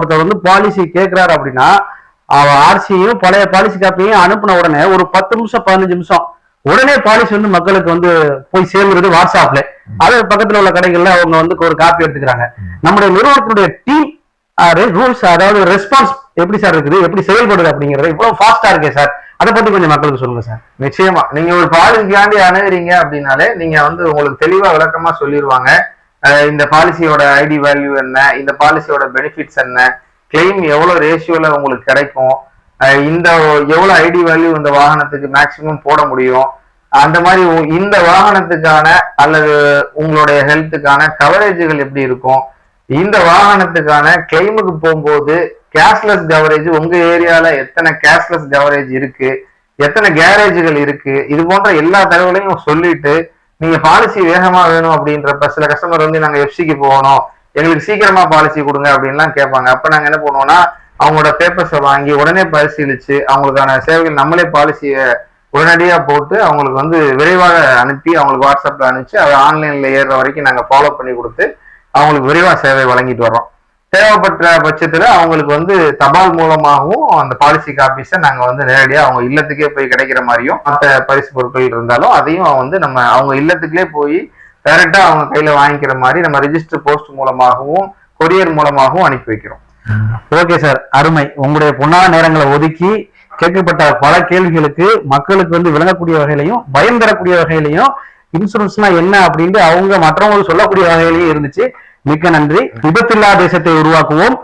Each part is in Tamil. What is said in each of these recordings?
ஒருத்தர் வந்து பாலிசி கேட்கிறாரு அப்படின்னா ஆர்சியும் பழைய பாலிசி காப்பியும் அனுப்பின உடனே ஒரு பத்து நிமிஷம் பதினஞ்சு நிமிஷம் உடனே பாலிசி வந்து மக்களுக்கு வந்து போய் சேர்ந்துருது வாட்ஸ்அப்ல அது பக்கத்துல உள்ள கடைகள்ல அவங்க வந்து ஒரு காப்பி எடுத்துக்கிறாங்க. நம்முடைய நிறுவனத்தினுடைய டீம் ரூல்ஸ் அதாவது ரெஸ்பான்ஸ் எப்படி சார் இருக்குது எப்படி செயல்படுது அப்படிங்கறது இவ்வளவு ஃபாஸ்டா இருக்கே சார் அதை பத்தி கொஞ்சம் மக்களுக்கு சொல்லுங்க சார் நிச்சயமா. நீங்க ஒரு பாலிசிக்காண்டி அணுகிறீங்க அப்படின்னாலே நீங்க வந்து உங்களுக்கு தெளிவா விளக்கமா சொல்லிடுவாங்க இந்த பாலிசியோட ஐடி வேல்யூ என்ன? இந்த பாலிசியோட பெனிஃபிட்ஸ் என்ன? கிளைம் எவ்வளோ ரேஷியோவில் உங்களுக்கு கிடைக்கும்? இந்த எவ்வளோ ஐடி வேல்யூ இந்த வாகனத்துக்கு மேக்சிமம் போட முடியும்? அந்த மாதிரி இந்த வாகனத்துக்கான அல்லது உங்களுடைய ஹெல்த்துக்கான கவரேஜுகள் எப்படி இருக்கும்? இந்த வாகனத்துக்கான கிளைமுக்கு போகும்போது கேஷ்லெஸ் கவரேஜ் உங்க ஏரியால எத்தனை கேஷ்லெஸ் கவரேஜ் இருக்கு? எத்தனை கேரேஜுகள் இருக்கு? இது போன்ற எல்லா தகவலையும் சொல்லிட்டு நீங்க பாலிசி வேகமா வேணும் அப்படின்றப்ப சில கஸ்டமர் வந்து நாங்க எஃப்சிக்கு போகணும். எங்களுக்கு சீக்கிரமா பாலிசி கொடுங்க அப்படின்லாம் கேட்பாங்க. அப்ப நாங்க என்ன பண்ணுவோம்னா அவங்களோட பேப்பர்ஸை வாங்கி உடனே பரிசீலிச்சு அவங்களுக்கான சேவைகள் நம்மளே பாலிசியை உடனடியா போட்டு அவங்களுக்கு வந்து விரைவாக அனுப்பி அவங்களுக்கு வாட்ஸ்அப்ல அனுப்பிச்சு அதை ஆன்லைன்ல ஏறுற வரைக்கும் நாங்க ஃபாலோ பண்ணி கொடுத்து அவங்களுக்கு விரைவா சேவை வழங்கிட்டு வர்றோம். தேவைப்பட்ட பட்சத்துல அவங்களுக்கு வந்து தபால் மூலமாகவும் அந்த பாலிசி காப்பீஸை நாங்க வந்து நேரடியா அவங்க இல்லத்துக்கே போய் கிடைக்கிற மாதிரியும் மற்ற பரிசு பொருட்கள் இருந்தாலும் அதையும் வந்து நம்ம அவங்க இல்லத்துக்குள்ளே போய் டைரக்டா அவங்க கையில வாங்கிக்கிற மாதிரி நம்ம ரெஜிஸ்டர் போஸ்ட் மூலமாகவும் கொரியர் மூலமாகவும் அனுப்பி வைக்கிறோம். ஓகே சார் அருமை. உங்களுடைய பொன்னான நேரங்களை ஒதுக்கி கேட்கப்பட்ட பல கேள்விகளுக்கு மக்களுக்கு வந்து விளங்கக்கூடிய வகையிலையும் பயம் தரக்கூடிய வகையிலையும் இன்சூரன்ஸ்னா என்ன அப்படின்ட்டு அவங்க மற்றவங்களுக்கு சொல்லக்கூடிய வகையிலையும் இருந்துச்சு. மிக்க நன்றி. விபத்தில்லா தேசத்தை உருவாக்குவோம்.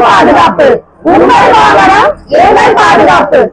பாதுகாப்பு. பாதுகாப்பு.